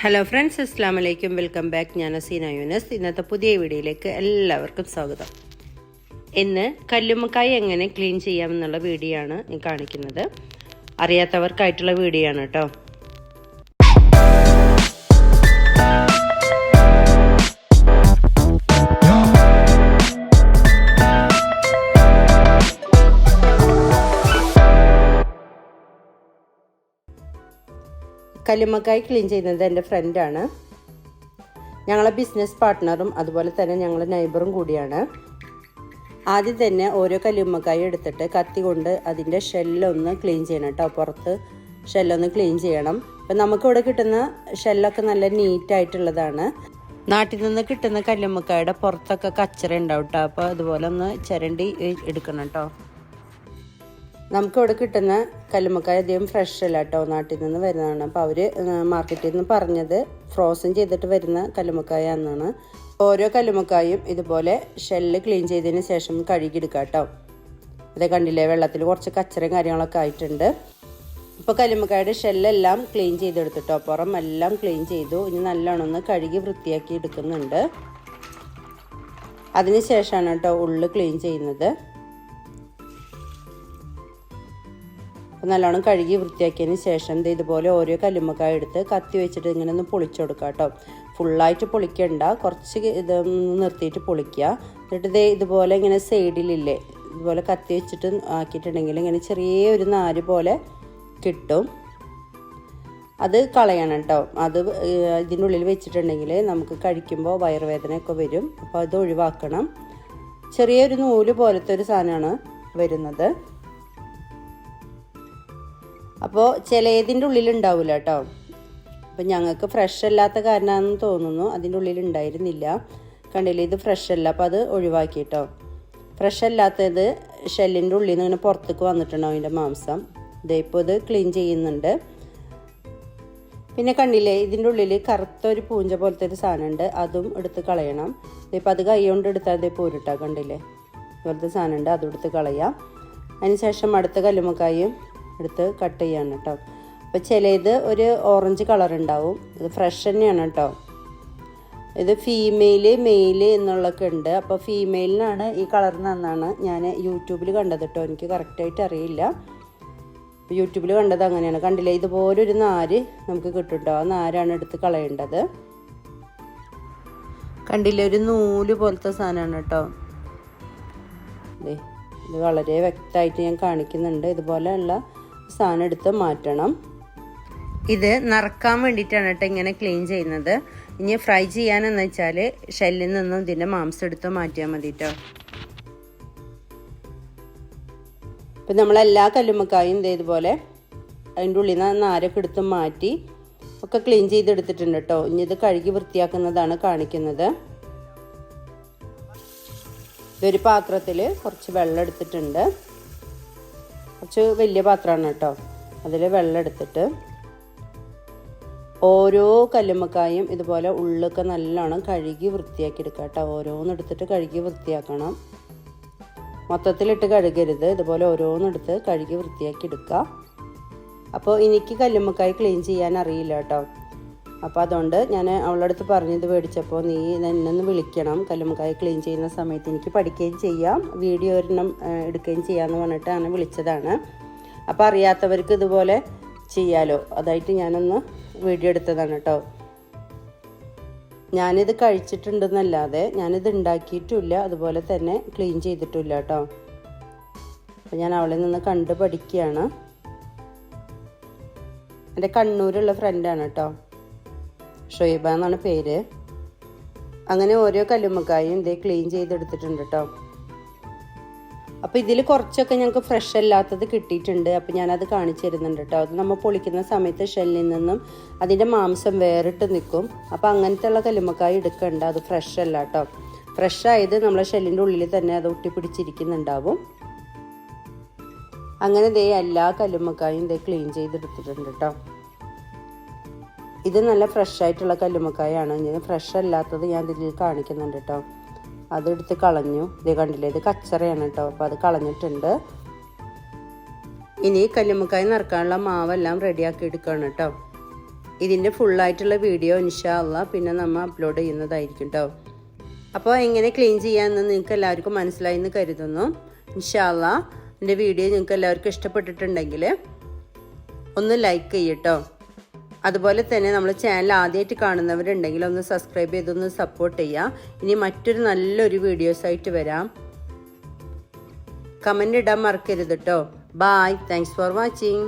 Hello friends അസ്സാം വലൈക്കും welcome back ഞാൻ അസീന യൂനസ്. ഇന്നത്തെ പുതിയ വീഡിയോയിലേക്ക് എല്ലാവർക്കും സ്വാഗതം. ഇന്ന് കല്ലുമ്മക്കായ എങ്ങനെ ക്ലീൻ ചെയ്യാമെന്നുള്ള വീഡിയോ ആണ് കാണിക്കുന്നത്. അറിയാത്തവർക്കായിട്ടുള്ള വീഡിയോ ആണ് കേട്ടോ. കല്ലുമ്മക്കായ ക്ലീൻ ചെയ്യുന്നത് എന്റെ ഫ്രണ്ടാണ് ഞങ്ങളെ ബിസിനസ് പാർട്ട്ണറും അതുപോലെ തന്നെ ഞങ്ങളെ നൈബറും കൂടിയാണ്. ആദ്യം തന്നെ ഓരോ കല്ലുമ്മക്കായി എടുത്തിട്ട് കത്തി കൊണ്ട് അതിന്റെ ഷെല്ലൊന്ന് ക്ലീൻ ചെയ്യണം കേട്ടോ പുറത്ത് ഷെല്ലൊന്ന് ക്ലീൻ ചെയ്യണം. അപ്പം നമുക്കിവിടെ കിട്ടുന്ന ഷെല്ലൊക്കെ നല്ല നീറ്റായിട്ടുള്ളതാണ് നാട്ടിൽ നിന്ന് കിട്ടുന്ന കല്ലുമ്മക്കായുടെ പുറത്തൊക്കെ കച്ചറ ഉണ്ടാവും കേട്ടോ അപ്പോൾ അതുപോലെ ഒന്ന് ചിരണ്ടി എടുക്കണം കേട്ടോ നമുക്കിവിടെ കിട്ടുന്ന കല്ലുമ്മക്കായ അധികം ഫ്രഷ് അല്ല കേട്ടോ നാട്ടിൽ നിന്ന് വരുന്നതാണ്. അപ്പോൾ അവർ മാർക്കറ്റിൽ നിന്ന് പറഞ്ഞത് ഫ്രോസൺ ചെയ്തിട്ട് വരുന്ന കല്ലുമ്മക്കായ എന്നാണ്. ഓരോ കല്ലുമ്മക്കായും ഇതുപോലെ ഷെല്ല് ക്ലീൻ ചെയ്തതിന് ശേഷം കഴുകിയെടുക്കുക കേട്ടോ അത് കണ്ടില്ലേ വെള്ളത്തിൽ കുറച്ച് കച്ചറയും കാര്യങ്ങളൊക്കെ ആയിട്ടുണ്ട്. ഇപ്പോൾ കല്ലുമ്മക്കായുടെ ഷെല്ലെല്ലാം ക്ലീൻ ചെയ്തെടുത്തിട്ടോ പുറം എല്ലാം ക്ലീൻ ചെയ്തു. ഇനി നല്ലോണമെന്ന് കഴുകി വൃത്തിയാക്കി എടുക്കുന്നുണ്ട്. അതിന് ശേഷമാണ് കേട്ടോ ഉള്ളു ക്ലീൻ ചെയ്യുന്നത്. അപ്പോൾ നല്ലോണം കഴുകി വൃത്തിയാക്കിയതിന് ശേഷം ദേ ഇതുപോലെ ഓരോ കല്ലുമ്മക്കായ എടുത്ത് കത്തി വെച്ചിട്ട് ഇങ്ങനെ ഒന്ന് പൊളിച്ചു കൊടുക്കുക കേട്ടോ. ഫുള്ളായിട്ട് പൊളിക്കണ്ട. കുറച്ച് ഇത് നിർത്തിയിട്ട് പൊളിക്കുക. എന്നിട്ട് ദേ ഇതുപോലെ ഇങ്ങനെ സൈഡിലില്ലേ ഇതുപോലെ കത്തി വെച്ചിട്ട് ആക്കിയിട്ടുണ്ടെങ്കിൽ ഇങ്ങനെ ചെറിയ ഒരു നാര് പോലെ കിട്ടും. അത് കളയണം കേട്ടോ. അത് ഇതിന്റെ ഉള്ളിൽ വെച്ചിട്ടുണ്ടെങ്കിൽ നമുക്ക് കഴിക്കുമ്പോൾ വയറുവേദനയൊക്കെ വരും. അപ്പോൾ അത് ഒഴിവാക്കണം. ചെറിയൊരു നൂൽ പോലത്തെ ഒരു സാധനമാണ് വരുന്നത്. അപ്പോൾ ചിലതിന്റെ ഉള്ളിലുണ്ടാവില്ല കേട്ടോ അപ്പം ഞങ്ങൾക്ക് ഫ്രഷ് അല്ലാത്ത കാരണമാണെന്ന് തോന്നുന്നു. അതിന്റെ ഉള്ളിൽ ഉണ്ടായിരുന്നില്ല കണ്ടില്ല? ഇത് ഫ്രഷ് അല്ല. അപ്പോൾ അത് ഒഴിവാക്കി കേട്ടോ ഫ്രഷ് അല്ലാത്തത് ഷെല്ലിന്റെ ഉള്ളിൽ നിന്ന് ഇങ്ങനെ പുറത്തേക്ക് വന്നിട്ടുണ്ടാവും അതിന്റെ മാംസം. ഇതേ ഇപ്പോൾ ഇത് ക്ലീൻ ചെയ്യുന്നുണ്ട്. പിന്നെ കണ്ടില്ലേ? ഇതിന്റെ ഉള്ളിൽ കറുത്ത ഒരു പൂഞ്ച പോലത്തെ ഒരു സാധനമുണ്ട്. അതും എടുത്ത് കളയണം. ഇപ്പം അത് കൈ കൊണ്ട് എടുത്താൽ അതേ പോരിട്ടാ കണ്ടില്ലേ? ഇതുപോലത്തെ സാധനമുണ്ട്. അതും എടുത്ത് കളയാം. അതിനുശേഷം അടുത്ത കല്ലുമ്മക്കായും എടുത്ത് കട്ട് ചെയ്യാണ് കേട്ടോ അപ്പോൾ ചിലത് ഒരു ഓറഞ്ച് കളർ ഉണ്ടാവും ഇത് ഫ്രഷ് തന്നെയാണ് കേട്ടോ ഇത് ഫീമെയിൽ മെയിൽ എന്നുള്ളതൊക്കെ ഉണ്ട് അപ്പോൾ ഫീമെയിലിനാണ് ഈ കളർ നന്നാണ്. ഞാൻ യൂട്യൂബിൽ കണ്ടത് കേട്ടോ എനിക്ക് കറക്റ്റായിട്ട് അറിയില്ല. യൂട്യൂബിൽ കണ്ടത് അങ്ങനെയാണ്. കണ്ടില്ലേ? ഇതുപോലൊരു നാര് നമുക്ക് കേട്ടോ ആ നാരാണ് എടുത്ത് കളയേണ്ടത്. കണ്ടില്ലേ? ഒരു നൂൽ പോലത്തെ സാധനമാണ് കേട്ടോ ഇത് വളരെ വ്യക്തമായിട്ട് ഞാൻ കാണിക്കുന്നുണ്ട്. ഇതുപോലെയുള്ള സാധനം എടുത്ത് മാറ്റണം. ഇത് നറക്കാൻ വേണ്ടിയിട്ടാണ് കേട്ടോ ഇങ്ങനെ ക്ലീൻ ചെയ്യുന്നത്. ഇനി ഫ്രൈ ചെയ്യാനെന്ന് വെച്ചാൽ ഷെല്ലിൽ നിന്നും ഇതിന്റെ മാംസം എടുത്ത് മാറ്റിയാൽ മതി കേട്ടോ. ഇപ്പം നമ്മളെല്ലാ കല്ലുമ്മക്കായും ഇതേതുപോലെ അതിന്റെ ഉള്ളിൽ നിന്ന് നാരൊക്കെ എടുത്ത് മാറ്റി ഒക്കെ ക്ലീൻ ചെയ്തെടുത്തിട്ടുണ്ട് കേട്ടോ. ഇനി ഇത് കഴുകി വൃത്തിയാക്കുന്നതാണ് കാണിക്കുന്നത്. ഇതൊരു പാത്രത്തിൽ കുറച്ച് വെള്ളം എടുത്തിട്ടുണ്ട്. കുറച്ച് വലിയ പാത്രമാണ് കേട്ടോ. അതിൽ വെള്ളം എടുത്തിട്ട് ഓരോ കല്ലുമ്മക്കായും ഇതുപോലെ ഉള്ളൊക്കെ നല്ലോണം കഴുകി വൃത്തിയാക്കി എടുക്കുക കേട്ടോ. ഓരോന്നെടുത്തിട്ട് കഴുകി വൃത്തിയാക്കണം. മൊത്തത്തിലിട്ട് കഴുകരുത്. ഇതുപോലെ ഓരോന്നെടുത്ത് കഴുകി വൃത്തിയാക്കി എടുക്കുക. അപ്പോൾ എനിക്ക് കല്ലുമ്മക്കായി ക്ലീൻ ചെയ്യാൻ അറിയില്ല കേട്ടോ. അപ്പോൾ അതുകൊണ്ട് ഞാൻ അവളുടെ അടുത്ത് പറഞ്ഞത് മേടിച്ചപ്പോൾ നീ എന്നൊന്ന് വിളിക്കണം. കല്ലുമുക്കായി ക്ലീൻ ചെയ്യുന്ന സമയത്ത് എനിക്ക് പഠിക്കുകയും ചെയ്യാം. വീഡിയോ ഒരെണ്ണം എടുക്കുകയും ചെയ്യാമെന്ന് പറഞ്ഞിട്ട് അങ്ങനെ വിളിച്ചതാണ്. അപ്പോൾ അറിയാത്തവർക്ക് ഇതുപോലെ ചെയ്യാലോ. അതായിട്ട് ഞാനൊന്ന് വീഡിയോ എടുത്തതാണ് കേട്ടോ. ഞാനിത് കഴിച്ചിട്ടുണ്ടെന്നല്ലാതെ ഞാനിത് ഉണ്ടാക്കിയിട്ടില്ല. അതുപോലെ തന്നെ ക്ലീൻ ചെയ്തിട്ടില്ല കേട്ടോ. അപ്പോൾ ഞാൻ അവളിൽ നിന്ന് കണ്ട് പഠിക്കുകയാണ് എന്റെ കണ്ണൂരുള്ള ഫ്രണ്ടാണ് കേട്ടോ. ഷൊയ്ബ എന്നാണ് പേര്. അങ്ങനെ ഓരോ കല്ലുമ്മക്കായും ഇതേ ക്ലീൻ ചെയ്തെടുത്തിട്ടുണ്ട് കേട്ടോ അപ്പോൾ ഇതിൽ കുറച്ചൊക്കെ ഞങ്ങൾക്ക് ഫ്രഷ് അല്ലാത്തത് കിട്ടിയിട്ടുണ്ട്. അപ്പോൾ ഞാനത് കാണിച്ചു തരുന്നുണ്ട് കേട്ടോ അത് നമ്മൾ പൊളിക്കുന്ന സമയത്ത് ഷെല്ലിൽ നിന്നും അതിന്റെ മാംസം വേറിട്ട് നിൽക്കും അപ്പോൾ അങ്ങനത്തെ ഉള്ള കല്ലുമ്മക്കായ എടുക്കണ്ട. അത് ഫ്രഷ് അല്ല കേട്ടോ ഫ്രഷ് ആയത് നമ്മളെ ഷെല്ലിന്റെ ഉള്ളിൽ തന്നെ അത് ഒട്ടിപ്പിടിച്ചിരിക്കുന്നുണ്ടാവും. അങ്ങനെ ദേ എല്ലാ കല്ലുമ്മക്കായും ഇതേ ക്ലീൻ ചെയ്തെടുത്തിട്ടുണ്ട് കേട്ടോ ഇത് നല്ല ഫ്രഷ് ആയിട്ടുള്ള കല്ലുമ്മക്കായാണ്. ഇത് ഫ്രഷ് അല്ലാത്തത് ഞാൻ ഇതിൽ കാണിക്കുന്നുണ്ട് കേട്ടോ അതെടുത്ത് കളഞ്ഞു. ഇത് കണ്ടില്ലേ? ഇത് കച്ചറയാണ് കേട്ടോ അപ്പോൾ അത് കളഞ്ഞിട്ടുണ്ട്. ഇനി കല്ലുമ്മക്കായ നിറക്കാനുള്ള മാവെല്ലാം റെഡിയാക്കി എടുക്കുകയാണ് കേട്ടോ ഇതിന്റെ ഫുള്ളായിട്ടുള്ള വീഡിയോ ഇൻഷാല്ല പിന്നെ നമ്മൾ അപ്ലോഡ് ചെയ്യുന്നതായിരിക്കും കേട്ടോ അപ്പോൾ എങ്ങനെ ക്ലീൻ ചെയ്യാമെന്ന് നിങ്ങൾക്ക് എല്ലാവർക്കും മനസ്സിലായി എന്ന് കരുതുന്നു. ഇൻഷാല്ല എന്റെ വീഡിയോ നിങ്ങൾക്ക് എല്ലാവർക്കും ഇഷ്ടപ്പെട്ടിട്ടുണ്ടെങ്കിൽ ഒന്ന് ലൈക്ക് ചെയ്യട്ടോ അതുപോലെ തന്നെ നമ്മൾ ചാനൽ ആദ്യമായിട്ട് കാണുന്നവരുണ്ടെങ്കിൽ ഒന്ന് സബ്സ്ക്രൈബ് ചെയ്തൊന്ന് സപ്പോർട്ട് ചെയ്യുക ഇനി മറ്റൊരു നല്ലൊരു വീഡിയോസായിട്ട് വരാം. കമന്റ് ഇടാൻ മറക്കരുത് കേട്ടോ ബായ് താങ്ക്സ് ഫോർ വാച്ചിങ്